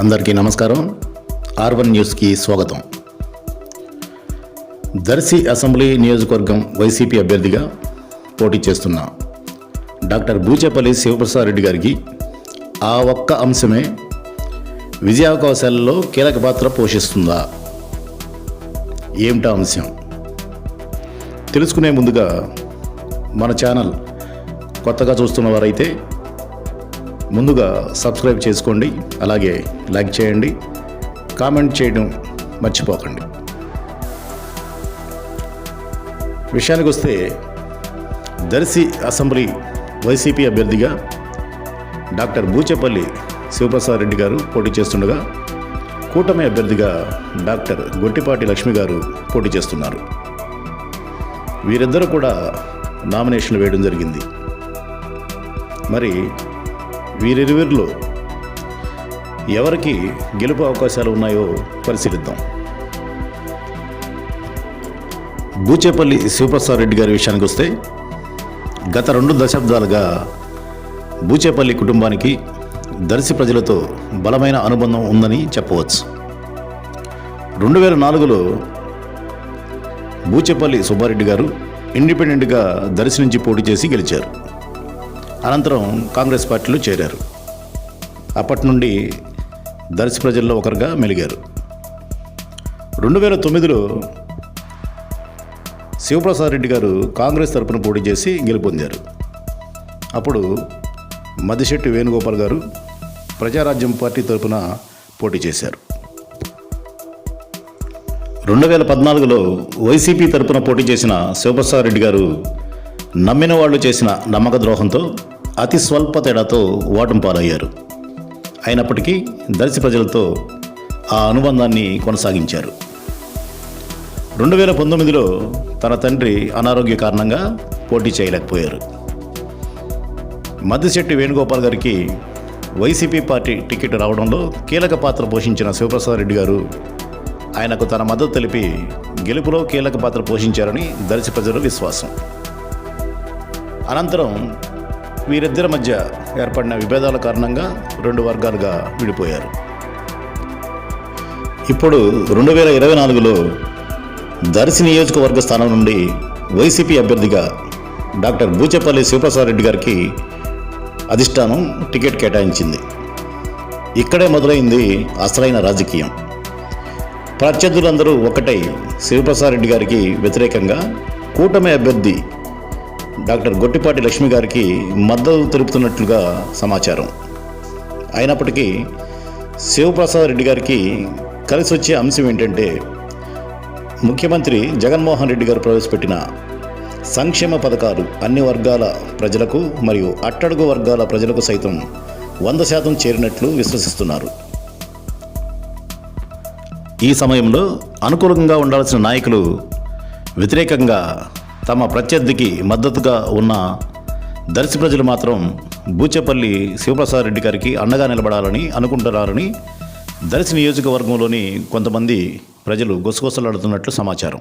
అందరికీ నమస్కారం. ఆర్వన్ న్యూస్కి స్వాగతం. దర్శి అసెంబ్లీ నియోజకవర్గం వైసీపీ అభ్యర్థిగా పోటీ చేస్తున్న డాక్టర్ బూచేపల్లి శివప్రసాద్ రెడ్డి గారికి ఆ ఒక్క అంశమే విజయావకాశాలలో కీలక పాత్ర పోషిస్తుందా? ఏమిటా అంశం? తెలుసుకునే ముందుగా మన ఛానల్ కొత్తగా చూస్తున్న వారైతే ముందుగా సబ్స్క్రైబ్ చేసుకోండి అలాగే లైక్ చేయండి కామెంట్ చేయడం మర్చిపోకండి. విషయానికి వస్తే దర్శి అసెంబ్లీ వైసీపీ అభ్యర్థిగా డాక్టర్ బూచేపల్లి శివప్రసాద్ రెడ్డి గారు పోటీ చేస్తుండగా కూటమి అభ్యర్థిగా డాక్టర్ గొట్టిపాటి లక్ష్మి గారు పోటీ చేస్తున్నారు. వీరిద్దరూ కూడా నామినేషన్లు వేయడం జరిగింది. మరి వీరిరువురిలో ఎవరికి గెలుపు అవకాశాలు ఉన్నాయో పరిశీలిద్దాం. బూచేపల్లి శివప్రసాద్ రెడ్డి గారి విషయానికి వస్తే గత రెండు దశాబ్దాలుగా బూచేపల్లి కుటుంబానికి దర్శి ప్రజలతో బలమైన అనుబంధం ఉందని చెప్పవచ్చు. రెండు వేల నాలుగులో బూచేపల్లి సుబ్బారెడ్డి గారు ఇండిపెండెంట్గా దర్శి నుంచి పోటీ చేసి గెలిచారు. అనంతరం కాంగ్రెస్ పార్టీలో చేరారు. అప్పటి నుండి దర్శి ప్రజల్లో ఒకరుగా మెలిగారు. రెండు వేల తొమ్మిదిలో శివప్రసాద్ రెడ్డి గారు కాంగ్రెస్ తరపున పోటీ చేసి గెలుపొందారు. అప్పుడు మదిశెట్టి వేణుగోపాల్ గారు ప్రజారాజ్యం పార్టీ తరపున పోటీ చేశారు. రెండు వేల పద్నాలుగులో వైసీపీ తరపున పోటీ చేసిన శివప్రసాద్ రెడ్డి గారు నమ్మిన వాళ్ళు చేసిన నమ్మక ద్రోహంతో అతి స్వల్ప తేడాతో ఓటమి పాలయ్యారు. అయినప్పటికీ దర్శి ప్రజలతో ఆ అనుబంధాన్ని కొనసాగించారు. రెండు వేల పంతొమ్మిదిలో తన తండ్రి అనారోగ్య కారణంగా పోటీ చేయలేకపోయారు. మద్దిశెట్టి వేణుగోపాల్ గారికి వైసీపీ పార్టీ టికెట్ రావడంలో కీలక పాత్ర పోషించిన శివప్రసాద్ రెడ్డి గారు ఆయనకు తన మద్దతు తెలిపి గెలుపులో కీలక పాత్ర పోషించారని దర్శి ప్రజల విశ్వాసం. అనంతరం వీరిద్దరి మధ్య ఏర్పడిన విభేదాల కారణంగా రెండు వర్గాలుగా విడిపోయారు. ఇప్పుడు రెండు వేల ఇరవై నాలుగులో దర్శి నియోజకవర్గ స్థానం నుండి వైసీపీ అభ్యర్థిగా డాక్టర్ బూచేపల్లి శివప్రసాద్ రెడ్డి గారికి అధిష్టానం టికెట్ కేటాయించింది. ఇక్కడే మొదలైంది అసలైన రాజకీయం. ప్రత్యర్థులందరూ ఒకటై శివప్రసాద్ రెడ్డి గారికి వ్యతిరేకంగా కూటమి అభ్యర్థి డాక్టర్ గొట్టిపాటి లక్ష్మి గారికి మద్దతు తెలుపుతున్నట్లుగా సమాచారం. అయినప్పటికీ శివప్రసాద్ రెడ్డి గారికి కలిసి వచ్చే అంశం ఏంటంటే ముఖ్యమంత్రి జగన్మోహన్ రెడ్డి గారు ప్రవేశపెట్టిన సంక్షేమ పథకాలు అన్ని వర్గాల ప్రజలకు మరియు అట్టడుగు వర్గాల ప్రజలకు సైతం వంద శాతం చేరినట్లు విశ్వసిస్తున్నారు. ఈ సమయంలో అనుకూలంగా ఉండాల్సిన నాయకులు వ్యతిరేకంగా తమ ప్రత్యర్థికి మద్దతుగా ఉన్న దర్శి ప్రజలు మాత్రం బూచేపల్లి శివప్రసాద్ రెడ్డి గారికి అండగా నిలబడాలని అనుకుంటున్నారని దర్శి నియోజకవర్గంలోని కొంతమంది ప్రజలు గుసగుసలాడుతున్నట్లు సమాచారం.